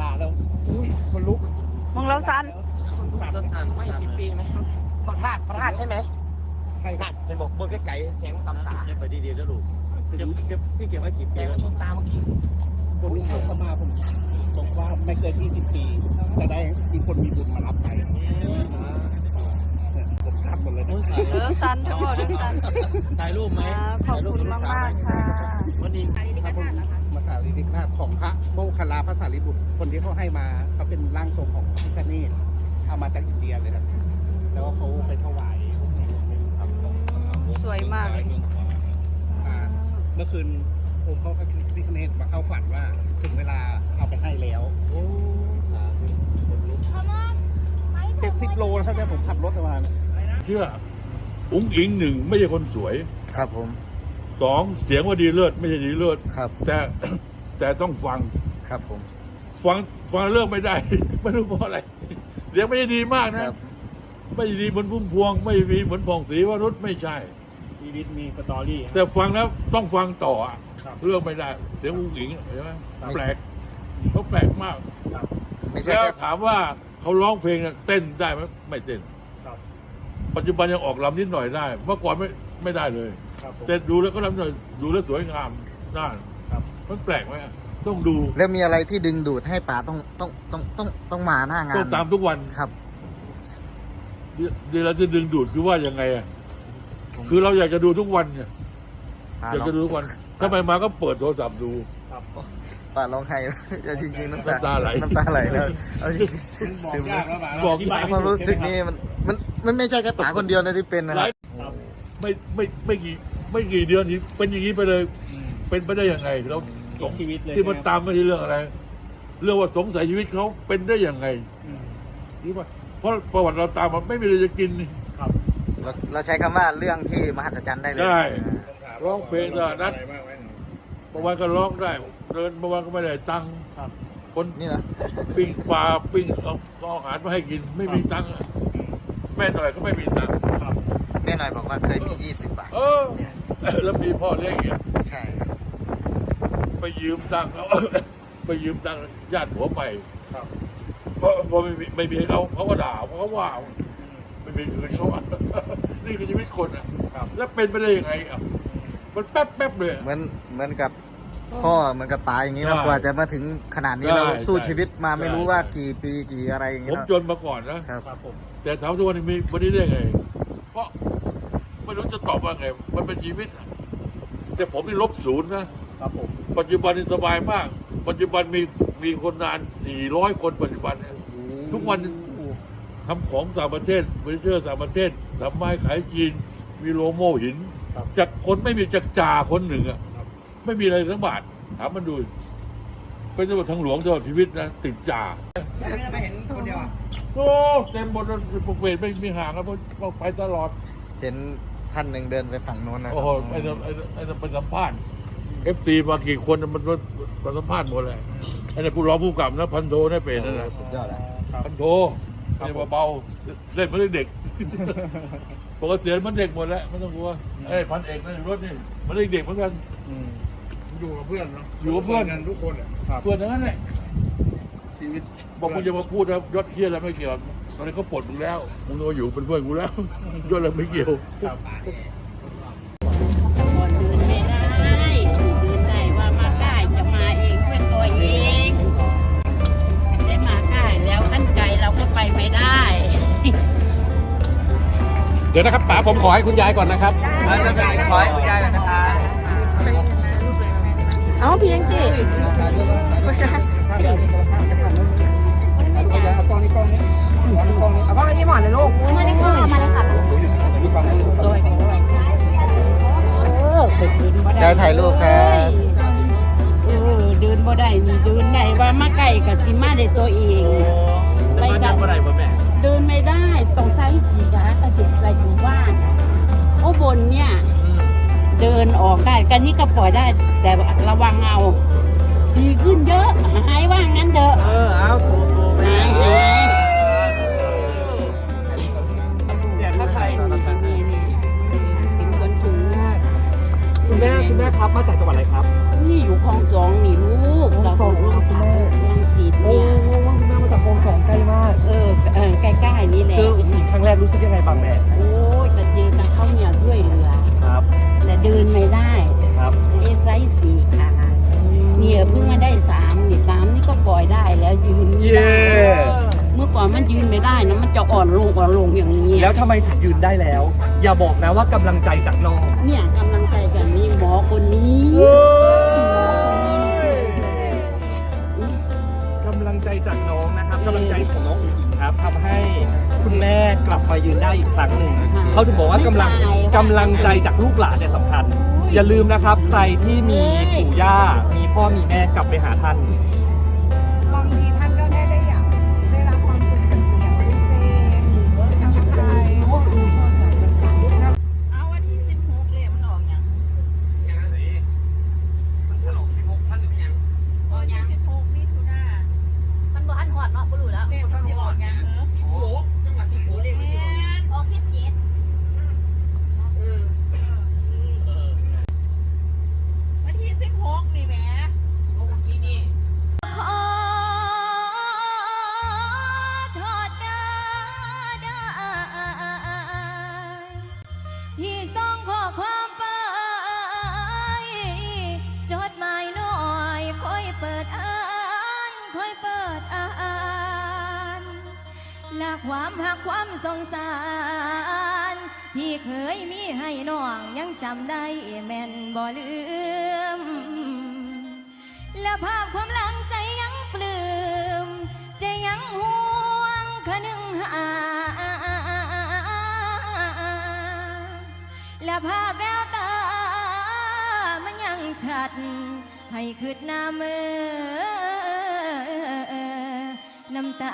ลาแล้วอุ้ยคนลุกมองเราสั้นไม่สิบปีไหมพระธาตุพระธาตุใช่ไหมใช่ครับเป็นบอกเบอร์ไกลๆแสงตำตาเก็บไปดีๆแล้วลูกเก็บเก็บพี่เก็บไว้กี่แสปีงแล้วตำตาเมื่อกี้ผมเข้ามาผมบอกว่าไม่เกิน20 ปี จะได้มีคนมีบุญมารับไปผมสั้นหมดเลยนะเรื่องสั้นทั้งหมดเรื่องสั้นถ่ายรูปไหมอ่าขอบคุณมากมากๆค่ะวันนี้พระพุทธมาสา รีริกธาตุของพระโมคคัลลาภาษาลิบุตร คนที่เขาให้มาเขาเป็นร่างทรงของพระพิฆเนศเอามาจากอินเดียเลยครับ แล้วเขาไปถวายครับสวยมากเลยอ่าเมื่อคืนองค์พระพิฆเนศมาเข้าฝันว่าถึงเวลาเอาไปให้แล้วโอ้สาธุคนลุกเจ็ดสิบโลนะครับเนี่ยผมขับรถมาเนี่ยเชื่ออุ้งอิงหนึ่งไม่ใช่คนสวย ครับผมสองเสียงว่าดีเลิศไม่ใช่ดีเลิศครับ แต่ แต่ต้องฟังครับผม ฟังฟังเลิกไม่ได้ ไม่รู้เพราะอะไรเสียงไม่ได้ดีมากคนะรับ ไม่ดีเหมือนพุ่มพวง ไม่ดีเหมือนผ่องศรีวรุษไม่ใช่ ชีวิตมีสตอรี่แต่ฟังแล้วต้องฟังต่ออะครับ เลือกไม่ได้ เสียงอุ้งอิงใช่ไหมครับแปลกเขาแปลกมากไม่ใช่แล้วแค่ถามว่าเขาร้องเพลงอะเต้นได้ไหมไม่เต้น ครับ ปัจจุบันยังออกลำนิดหน่อยได้ เมื่อก่อนไม่ไม่ได้เลย ครับผมแต่ดูแล้วก็ลำหน่อยดูแล้วสวยงามน่านครับ มันแปลกไหมอะต้องดูแล้วมีอะไรที่ดึงดูดให้ป๋าต้องต้องต้องต้องต้องมาหน้างานต้องตามทุกวันครับ เดี๋ยวเดี๋ยวเราจะดึงดูดคือว่ายังไงอะคือเราอยากจะดูทุกวันเนี่ยป๋าอยากร้องจะดูทุกวันถ้าไม่มาก็เปิดโทรศัพท์ดูครับป๋าร้องไห้อย่าจริงๆน้ำตาน้ำตาไหลน้ำตาไหลแล้วเอาจริงบอกยากแล้วป่ะบอกอธิบายๆความรู้สึกนี้มันมันมันไม่ใช่แค่ป๋าคนเดียวนะที่เป็นนะหคลารัยบครับไม่ไม่ไม่กี่ไม่กี่เดือนนี้เป็นอย่างนี้ไปเลยอืมเป็นไปได้ยังไงเรา สงชีวิตเลยที่มันใช่ไหมตามไม่ใช่เรื่องอะไร เรื่องว่าสงสัยชีวิตเขาเป็นได้ยังไงอืมนี่ว่าเพราะประวัติเราตามมันไม่มีอะไรจะกินนี่ครับเราเราใช้คำว่าเรื่องที่มหัศจรรย์ได้เลยได้ร้องเพลงตลาดนัดบางวันก็ร้องได้ เดินบางวันก็ไม่ได้ตังค์ครับคนนี่นะปิ้งปลาปิ้งเอาเอาอาหารมาให้กิน ไม่มีตังค์อะแม่หน่อยก็ไม่มีตังค์ครับแม่หน่อยบอกว่าเคยมี 20 บาทเออแล้วมีพ่อเลี้ยงอีกอะ ใช่ครับ ไปยืมตังค์เขา ไปยืมตังค์ญาติหัวไปครับ เพราะพอไม่มีไม่มีให้เขาเขาก็ด่าเพราะเขาว่าไม่มีคืนเขาอะ นี่คือชีวิตคนอะครับ แล้วเป็นไปได้ยังไงอะมันแป๊บแป๊บๆเลยอะ เหมือนเหมือนกับพ่อเหมือนกับป๋าอย่างนี้นะใช่กว่าจะมาถึงขนาดนี้ใช่เราสู้ใช่ชีวิตมาไม่รู้ใช่ว่ากี่ปีกี่อะไรอย่างผนี้มนะจนมาก่อนนะ ครับ ครับผมแต่ถามทุกวันนี้มีวันนี้ได้ไง เพราะไม่รู้จะตอบว่าไง มันเป็นชีวิตอะแต่ผมนี่ลบศูนย์นะ ครับผมปัจจุบันนี่สบายมาก ปัจจุบันมีมีคนงาน 400 คนปัจจุบันเนี่ยทุกวันทำของต่างประเทศเฟอร์นิเจอร์ต่างประเทศทำไม้ขายจีน มีโลโม่หิน ครับ จากคนไม่มีจากจ่าคนหนึ่งอะไม่มีอะไรสักบาทถามมันดู เป็นตำรวจทางหลวงตลอดชีวิตนะติดจ่า ไม่ได้ไปเห็นคนเดียวอะโอ้เต็มหมดเลยปกเวทไม่มีห่างแล้วเพราะไปตลอด เห็นท่านหนึ่งเดินไปฝั่งโน้นนะคโอ้รับโหไอ้นั่นไอ้นั่นไอ้นั่นไปสัมภาษณ์เอฟซีมากี่คนมันมันมันสัมภาษณ์หมดเลยไอ้นั่นผู้ร้องผู้กำกับนะพันโทนะเป็นนั่นแหละสุดยอดเลยครับพันโทไม่ใช่เบาๆเล่นมาเด็กปกติเสียมันเด็กหมดแล้วไม่ต้องกลัวไอ้ยพันเอกนั่นรถนี่มันเด็กๆเหมือนกันอืมอยู่กับเพื่อนเนาะอยู่กับเพื่อนกันทุกคนอะครับเพื่อนทั้งนั้นแหละชีวิตบอกคุณจะมาพูดนะยศเทียอะไรไม่เกี่ยวตอนนี้เขาปลดมึงแล้วมึงก็อยู่เป็นเพื่อนกูแล้วยศอะไรไม่เกี่ยว ดี๋ยวนะครับป๋าผมขอให้คุณยายก่อนนะครับขอให้คุณยายนะครับเอ้าพี่ยังจีเอากล้องนี้กล้องนี้กล้องนี้กล้องนี้เอาพ่อไปที่หมอนเลยลูกมาเลยค่ะมาเลยค่ะดูฟังดูฟังโดยเออไปเดินบ่ได้ยายถ่ายรูปครับเออเดินบ่ได้นี่เดินได้ว่ามาไกลกับสิมาได้ตัวเองไปไปกักันนเมื่อไหร่บ่แม่ เดินไม่ได้ต้องใช้สีขาตะจุกอะไรอยู่บ้านโอ้บนเนี่ย เดินออกได้กันนี้ก็ปล่อยได้ แต่ระวังเอา ดีขึ้นเยอะ หายว่างั้นเด้อเออเอาโซโซไปายหายเนี่ยถ้าใครคุณแม่คุณแม่ครับมาจากจังหวัดอะไรครับ นี่อยู่คลองสองนี่ลูกคลองสองลูกครั รู้สึกยังไงบ้างแม่โอ้ยก็เจอกับข้าวเหนียวด้วยเรือครับแต่เดินไม่ได้ครับเอไซส์สี่ขาเนี่ยเพิ่งมาได้สามนี่สามนี่ก็ปล่อยได้แล้วยืนได้เมื่อก่อนมันยืนไม่ได้นะมันจะอ่อนลงอ่อนลงอย่างนี้แล้วทำไมถึงยืนได้แล้ว อย่าบอกนะว่ากำลังใจจากน้องเนี่ยกำลังใจจากนี้หมอคนนี้กำลังใจจากน้องนะครับกำลังใจของน้องอุ๋งครับทำให้ คุณแม่กลับมายืนได้อีกครั้งหนึ่งค่ะเขาถึงบอกว่ากำลังไม่ตายค่ะกำลังใจจากลูกหลานเนี่ยสำคัญ อย่าลืมนะครับ ใครที่มีปู่ย่า มีพ่อมีแม่กลับไปหาท่าน หักความสงสาร ที่เคยมีให้น้องยังจำได้แม่นบ่ลืม และภาพความหลังใจยังปลื้มใจยังห่วงคะนึงหา และภาพแววตามันยังชัด ให้คืดหน้ามือน้ำตา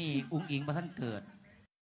นี่อุ้งอิงมาท่านเกิด